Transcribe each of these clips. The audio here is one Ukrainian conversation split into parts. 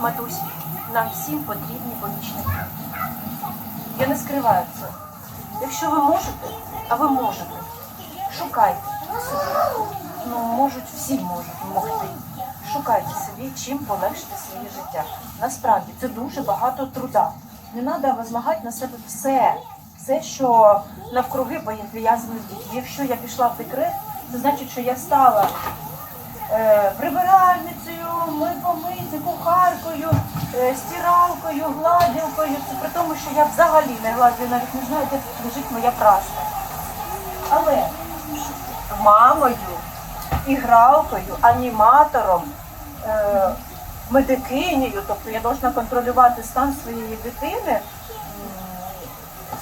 матусі, нам всім потрібні помічники. Я не скриваю це. Якщо ви можете, а ви можете, шукайте собі. Ну, можуть, всі можуть могти. Шукайте собі, чим полегшити своє життя. Насправді це дуже багато труда. Не треба возлагати на себе все, все, що навкруги пов'язано з дітьми. Якщо я пішла в декрет, це значить, що я стала прибиральницею, мипомицею, кухаркою, е, стиралкою, гладілкою. Це при тому, що я взагалі не гладю, навіть не знаю, де лежить моя праска. Але мамою, ігралкою, аніматором, е, медикинею, тобто я повинна контролювати стан своєї дитини,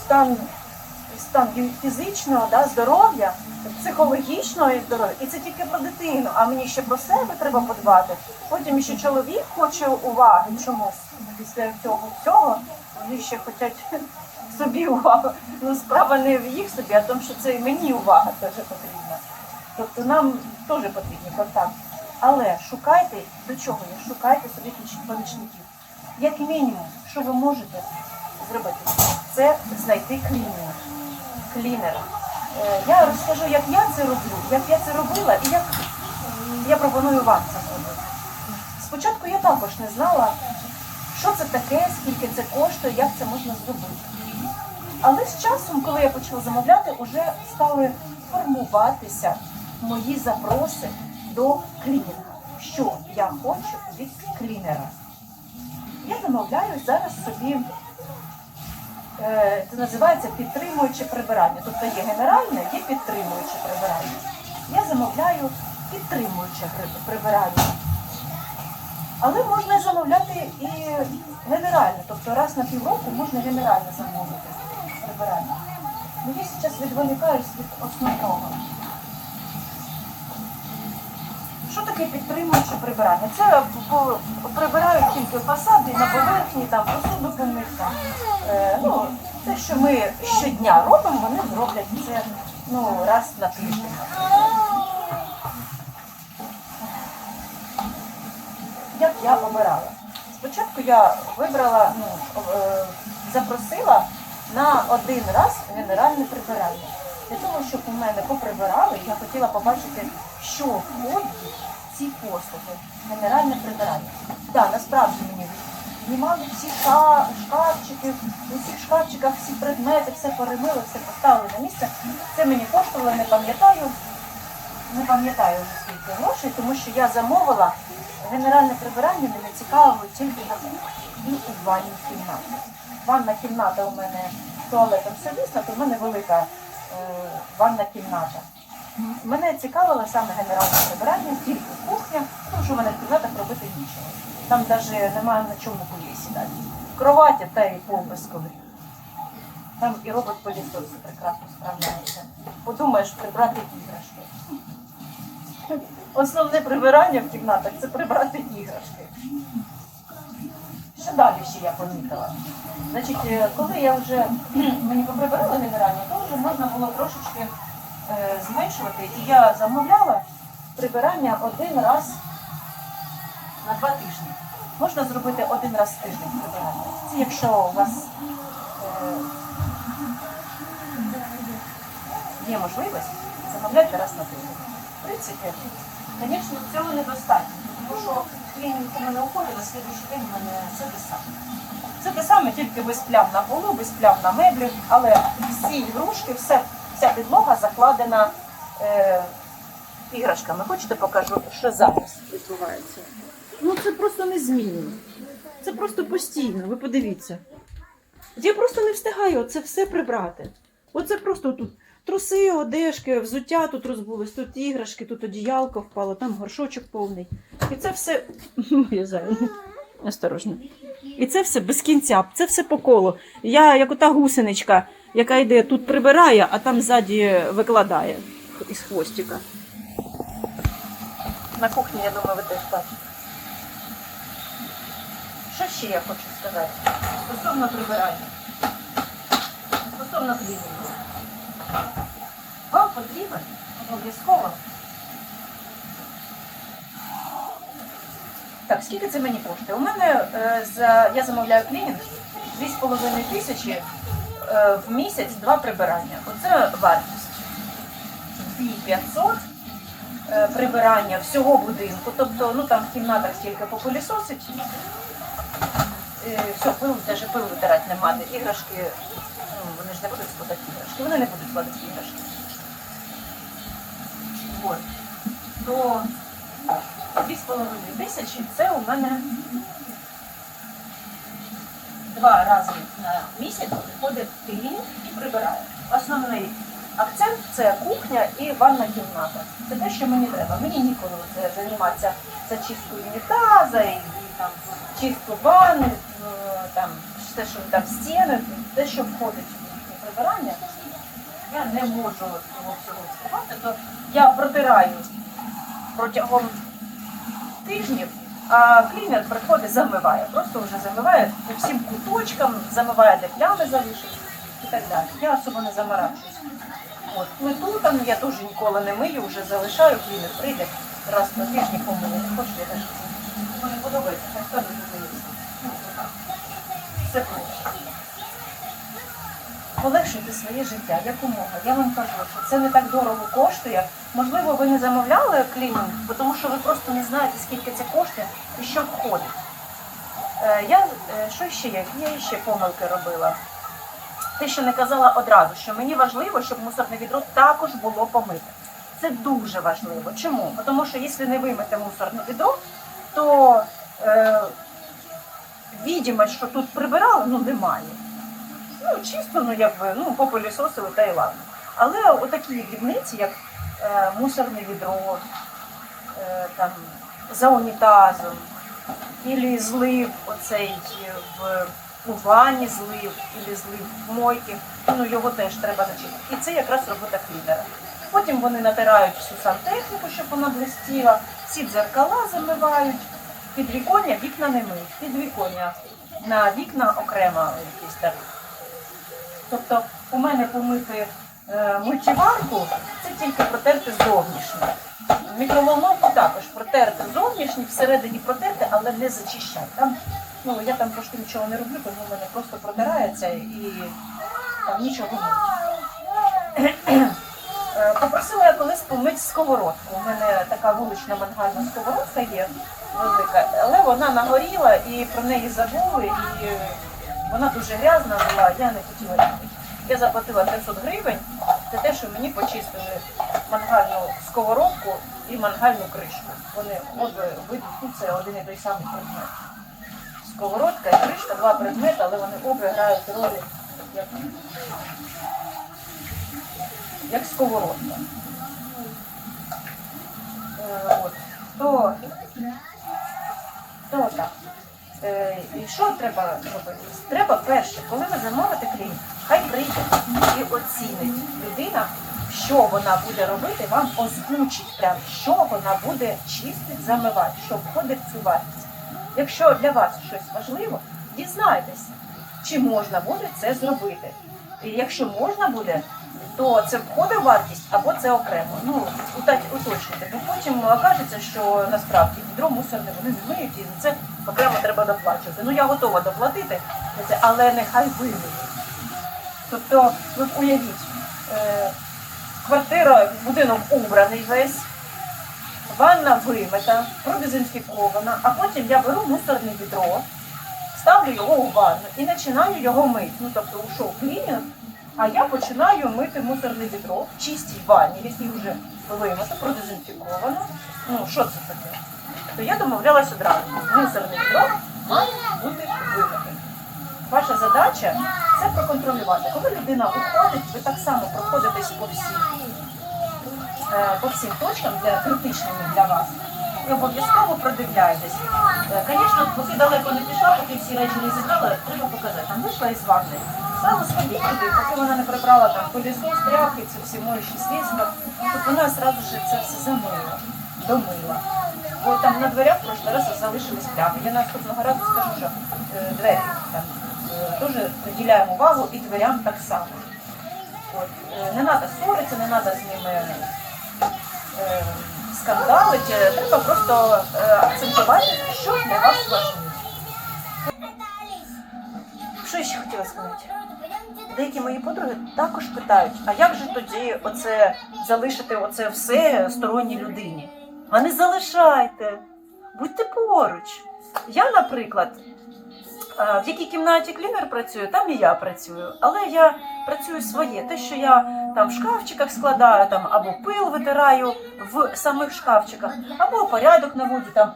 стан, фі- фізичного да, здоров'я, психологічного здоров'я. І це тільки про дитину, а мені ще про себе треба подбати. Потім ще чоловік хоче уваги чомусь після цього всього. Вони ще хочуть собі увагу. Ну, справа не в їх собі, а в тому, що це і мені увага теж потрібна. Тобто нам теж потрібні контакти. Але шукайте, до чого я? Шукайте собі помічників. Як мінімум, що ви можете зробити, це знайти клінера. Клінера. Е, Я розкажу, як я це роблю, як я це робила і як я пропоную вам це зробити. Спочатку я також не знала, що це таке, скільки це коштує, як це можна зробити. Але з часом, коли я почала замовляти, вже стали формуватися мої запроси до клінінга. Що я хочу від клінера. Я замовляю зараз собі, е, це називається підтримуюче прибирання. Тобто є генеральне, є підтримуюче прибирання. Я замовляю підтримуюче прибирання. Але можна замовляти і генеральне, тобто раз на півроку можна генеральне замовити прибирання. Ну, я зараз відволікаюсь від основного. Що таке підтримуюче прибирання? Це прибирають тільки фасади на поверхні, там посуду помити. там. Е, ну, те, що ми щодня робимо, вони зроблять це ну, раз на тиждень. Як я обирала? Спочатку я вибрала, ну, е, запросила на один раз генеральне прибирання. Для того, щоб у мене поприбирали, я хотіла побачити, що входить ці послуги. Генеральне прибирання. Так, насправді мені знімали всі шкафчики, у всіх шкафчиках всі предмети, все перемили, все поставили на місце. Це мені коштувало, не пам'ятаю. Не пам'ятаю вже скільки грошей, тому що я замовила генеральне прибирання мене цікавило тільки на і у ванній кімнаті. Ванна кімната у мене туалетом сервісна, то в мене велика е, ванна кімната. Мене цікавило саме генеральне прибирання, тільки кухня, тому що в мене в кімнатах робити нічого. Там навіть немає на чому кулі сідати. Кроваті та і без коврів. Там і робот пилісос прекрасно справляється. Подумаєш прибрати іграшки. Основне прибирання в кімнатах це прибрати іграшки. Що далі ще я помітила? Значить, е, коли я вже мені поприбирали генерально, то вже можна було трошечки зменшувати. І я замовляла прибирання один раз на два тижні. Можна зробити один раз в тиждень прибирання. Це якщо у вас е, є можливість, замовляйте раз на тиждень. В принципі, звісно, цього недостатньо, тому що клінінг у мене уходить, на слідуючий день у мене все те саме. Це те саме, тільки без плям на полу, без плям на меблі, але всі ігрушки, все, вся підлога закладена е, іграшками. Хочете покажу, що зараз відбувається? Ну це просто незмінно. Це просто постійно, ви подивіться. Я просто не встигаю це все прибрати. Оце просто тут труси, одежки, взуття тут розбулось, тут іграшки, тут одіялко впало, там горшочок повний. І це все. Осторожно. І це все без кінця, це все по колу. Я як ота гусеничка, яка йде тут прибирає, а там ззаді викладає із хвостика. На кухні, я думаю, ви теж бачите. Що ще я хочу сказати? Стосовно прибирання. Стосовно клінінгу. Вам потрібен обов'язково. Так, скільки це мені коштує? У мене е, за я замовляю клінінг 2,5 тисячі в місяць два прибирання. Оце вартість. 2500 е, прибирання всього будинку. Тобто, ну там в кімнатах стільки попилісосить. Е, все, пил, навіть пил витирати не мати. Іграшки, ну, вони ж не будуть складати іграшки, вони не будуть складати іграшки. Вот. То 2,5 тисячі це у мене два рази на місяць приходить клінінг і прибирає. Основний акцент це кухня і ванна кімната. Це те, що мені треба. Мені ніколи це займатися зачисткою унітаза і, там чистку ванни, е, там те, що там стіни, те, що входить в прибирання. Я не можу цього всього встигати, то я протираю протягом тижнів, а клінер приходить, замиває. Просто вже замиває по всім куточкам, замиває, де плями залишились і так далі. Я особо не замарачуюсь. От, плиту там я теж ніколи не мию, вже залишаю, клінер прийде раз на тиждень помилу, Не хочу, я теж Мені подобається, хай хто не. Ну. Все просто полегшити своє життя якомога. Я вам кажу, що це не так дорого коштує. Можливо, ви не замовляли клінінг, тому що ви просто не знаєте, скільки це коштує і що входить. Е, я е, що ще є? Я ще помилки робила. Те, що не казала одразу, що мені важливо, щоб мусорне відро також було помите. Це дуже важливо. Чому? Тому що якщо не вимити мусорне відро, то е, відімость, що тут прибирали, ну немає. Ну, чисто, ну якби, ну, попилісосили та й ладно. Але отакі дрібниці, як е, мусорне відро, е, там, за унітазом, ілі злив оцей в, у ванні злив, ілі злив в мойки, ну його теж треба зачистити. І це якраз робота клінера. Потім вони натирають всю сантехніку, щоб вона блистіла, всі дзеркала замивають, підвіконня вікна не миють, підвіконня на вікна окремо якісь так. Тобто у мене помити е, мультиварку це тільки протерти зовнішнє. Мікроволновку також протерти зовнішнє, всередині протерти, але не зачищати. Там, ну, я там трошки нічого не роблю, тому в мене просто протирається і там нічого не. Е, Попросила я колись помити сковородку. У мене така вулична мангальна сковородка є велика, але вона нагоріла і про неї забули, і вона дуже грязна була, я не хотіла її. Я заплатила 500 гривень за те, що мені почистили мангальну сковородку і мангальну кришку. Вони ну, це один і той самий предмет. Сковородка і кришка, два предмети, але вони обе грають ролі як, як сковородка. Е, от. То, то так. Е, і що треба робити? Треба перше, коли ви замовите клієнт, хай прийде і оцінить людина, що вона буде робити, вам озвучить прям, що вона буде чистити, замивати, що входить в цю вартість. Якщо для вас щось важливо, дізнайтесь, чи можна буде це зробити. І якщо можна буде, то це входить в вартість або це окремо. Ну, уточнити. Бо потім окажеться, що насправді відро мусорне вони не миють і за це окремо треба доплачувати. Ну я готова доплатити але нехай вимиють. Тобто, ви уявіть, е, квартира, будинок убраний весь, ванна вимита, продезінфікована, а потім я беру мусорне відро, ставлю його у ванну і починаю його мити. Ну, тобто ушов клінінг, а я починаю мити мусорне відро в чистій ванні, якщо вже вимито, продезінфіковано. Ну, що це таке? То я домовлялась одразу. Мусорне відро має бути вимите. Ваша задача це проконтролювати. Коли людина уходить, ви так само проходитесь по всім, е, по всім точкам, де критичними для вас. І обов'язково продивляєтесь. Е, Звісно, поки далеко не пішла, поки всі речі не зібрала, треба показати. Там вийшла із ванни. Сходіть туди, поки вона не прибрала там пилісос, тряпки, це всі моючі средства, щоб вона одразу ж це все замила, домила. Бо там на дверях в прошлый раз залишились плями. Я наступного разу скажу, що е, двері там е, дуже приділяємо увагу і дверям так само. От, е, не треба ссоритися, не треба з ними скандалить, е, треба просто акцентувати, що для вас важливо. Що я ще хотіла сказати? Деякі мої подруги також питають, а як же тоді оце залишити оце все сторонній людині? А не залишайте, будьте поруч. Я, наприклад, е, в якій кімнаті клінер працює, там і я працюю. Але я працюю своє. Те, що я там в шкафчиках складаю, там або пил витираю в самих шкафчиках, або порядок наводжу там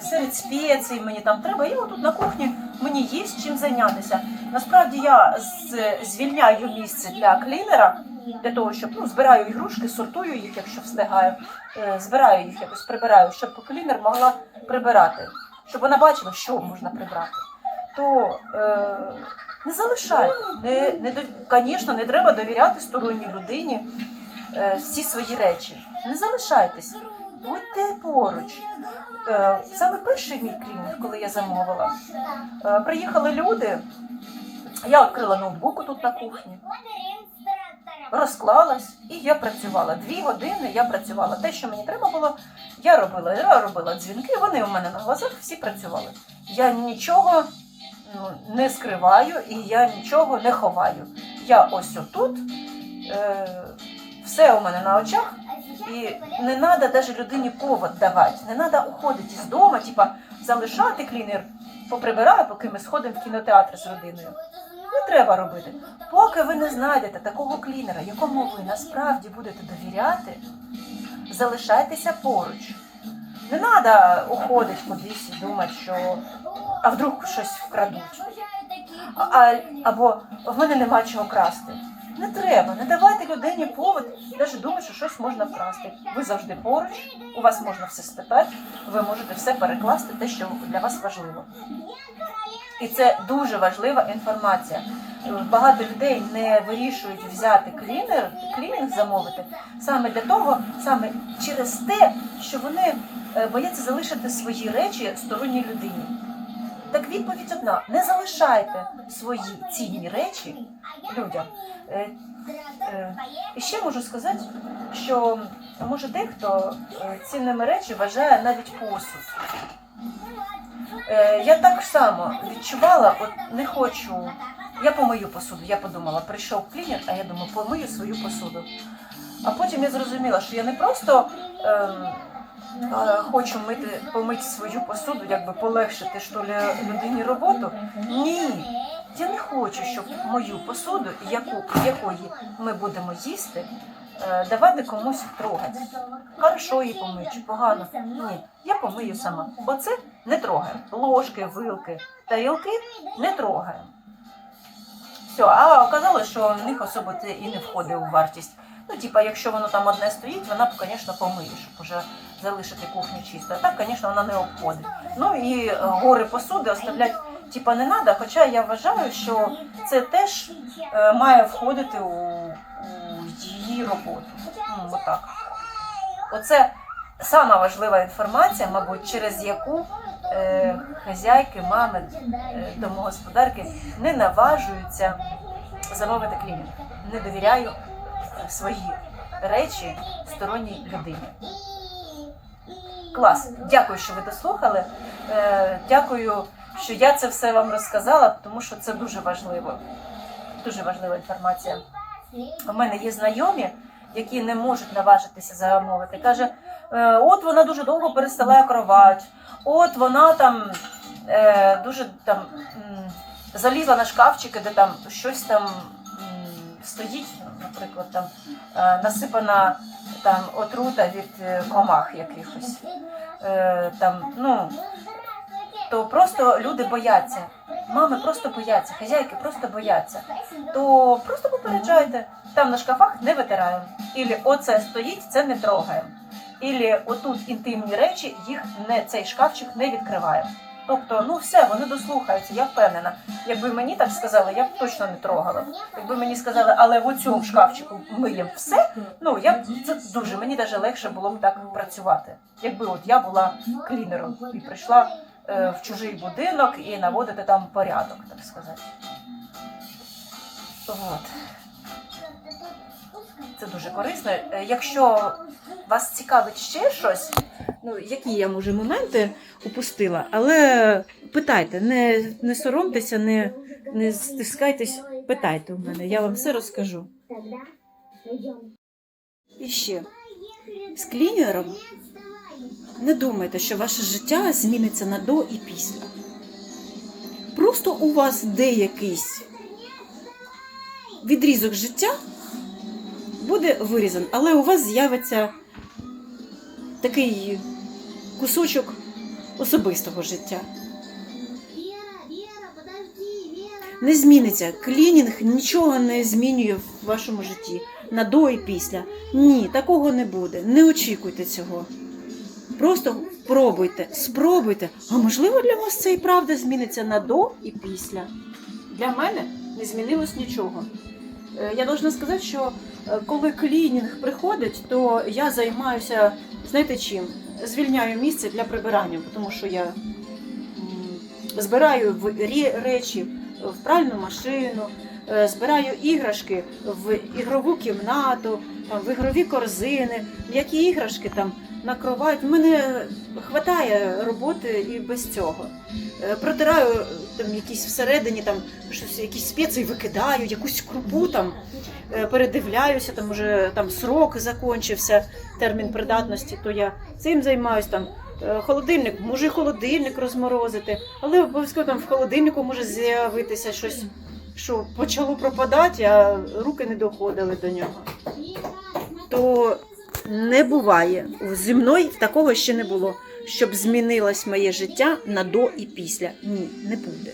серед спецій мені там треба. І отут на кухні мені є чим зайнятися. Насправді я звільняю місце для клінера. Для того, щоб ну, збираю ігрушки, сортую їх, якщо встигаю, е, збираю їх якось, прибираю, щоб клінер могла прибирати, щоб вона бачила, що можна прибрати. То е, не залишай. Не, не, звісно, не треба довіряти сторонній людині е, всі свої речі. Не залишайтесь, будьте поруч. Е, саме перший мій клінер, коли я замовила, е, приїхали люди. Я відкрила ноутбук тут на кухні, розклалась і я працювала. Дві години я працювала. Те, що мені треба було, я робила. Я робила дзвінки, вони у мене на глазах всі працювали. Я нічого ну, не скриваю і я нічого не ховаю. Я ось отут, е, все у мене на очах, і не треба навіть людині повод давати. Не треба уходити з дому, типа залишати клінер, поприбираю, поки ми сходимо в кінотеатр з родиною. Не треба робити. Поки ви не знайдете такого клінера, якому ви насправді будете довіряти, залишайтеся поруч. Не треба уходити кудись і думати, що а вдруг щось вкрадуть. А, а- або в мене нема чого красти. Не треба, не давайте людині повод, навіть думати, що щось можна вкрасти. Ви завжди поруч, у вас можна все спитати, ви можете все перекласти, те, що для вас важливо. І це дуже важлива інформація. Багато людей не вирішують взяти клінер, клінінг замовити саме для того, саме через те, що вони е, бояться залишити свої речі сторонній людині. Так відповідь одна: не залишайте свої цінні речі людям. Е, е, І ще можу сказати, що може дехто е, цінними речі вважає навіть посуд. Я так само відчувала, от не хочу. Я помию посуду. Я подумала, прийшов клінер, а я думаю, помию свою посуду. А потім я зрозуміла, що я не просто ем, хочу мити, помити свою посуду, якби полегшити що ли, людині роботу. Ні. Я не хочу, щоб мою посуду, яку, якої ми будемо їсти, е, давати комусь трогати. Хорошо її помию чи погано. Ні, я помию сама. Оце не трогаємо. Ложки, вилки, тарілки не трогаємо. Все, а оказалось, що в них особо це і не входить у вартість. Ну, типа, якщо воно там одне стоїть, вона б, звісно, помиє, щоб уже залишити кухню чисто. А так, звісно, вона не обходить. Ну і е, гори посуди оставляти типа не треба, хоча я вважаю, що це теж е, має входити у, у її роботу. Ну, отак. Оце сама важлива інформація, мабуть, через яку е, хазяйки, мами, домогосподарки не наважуються замовити клінінг. Не довіряю свої речі сторонній людині. Клас, дякую, що ви дослухали. Е, дякую, що я це все вам розказала, тому що це дуже важливо. Дуже важлива інформація. У мене є знайомі, які не можуть наважитися замовити. Каже, «Е, от вона дуже довго перестилає кровать, от вона там е, дуже там залізла на шкафчики, де там щось там стоїть, наприклад, там е, насипана там отрута від е, комах якихось. Е, там, ну, то просто люди бояться. Мами просто бояться, хазяйки просто бояться. То просто попереджайте, там на шкафах не витираємо. Ілі оце стоїть, це не трогаємо. Ілі отут інтимні речі, їх не цей шкафчик не відкриваємо. Тобто, ну все, вони дослухаються, я впевнена. Якби мені так сказали, я б точно не трогала. Якби мені сказали, але в цьому шкафчику миємо все, ну я б це дуже мені навіть легше було б так працювати. Якби от я була клінером і прийшла е, в чужий будинок і наводити там порядок, так сказати. От. Це дуже корисно. Е, Якщо вас цікавить ще щось, ну які я може моменти упустила, але питайте, не, не соромтеся, не, не стискайтесь, питайте у мене, я вам все розкажу. І ще з клінером не думайте, що ваше життя зміниться на до і після. Просто у вас деякийсь відрізок життя буде вирізан, але у вас з'явиться такий кусочок особистого життя. Не зміниться. Клінінг нічого не змінює в вашому житті на до і після. Ні, такого не буде. Не очікуйте цього. Просто пробуйте, спробуйте. А можливо, для вас це і правда зміниться на до і після. Для мене не змінилось нічого. Е, Я должна сказати, що е, коли клінінг приходить, то я займаюся, знаєте чим? Звільняю місце для прибирання, тому що я збираю речі в пральну машину, е, збираю іграшки в ігрову кімнату, там, в ігрові корзини, м'які іграшки там на кровать. Мене вистачає роботи і без цього. Протираю там якісь всередині, там щось, якісь спеції викидаю, якусь крупу там е, передивляюся, там уже там срок закінчився, термін придатності, то я цим займаюся там. е, Холодильник, може холодильник розморозити, але обов'язково там в холодильнику може з'явитися щось, що почало пропадати, а руки не доходили до нього. То не буває. Зі мною такого ще не було, щоб змінилось моє життя на до і після. Ні, не буде.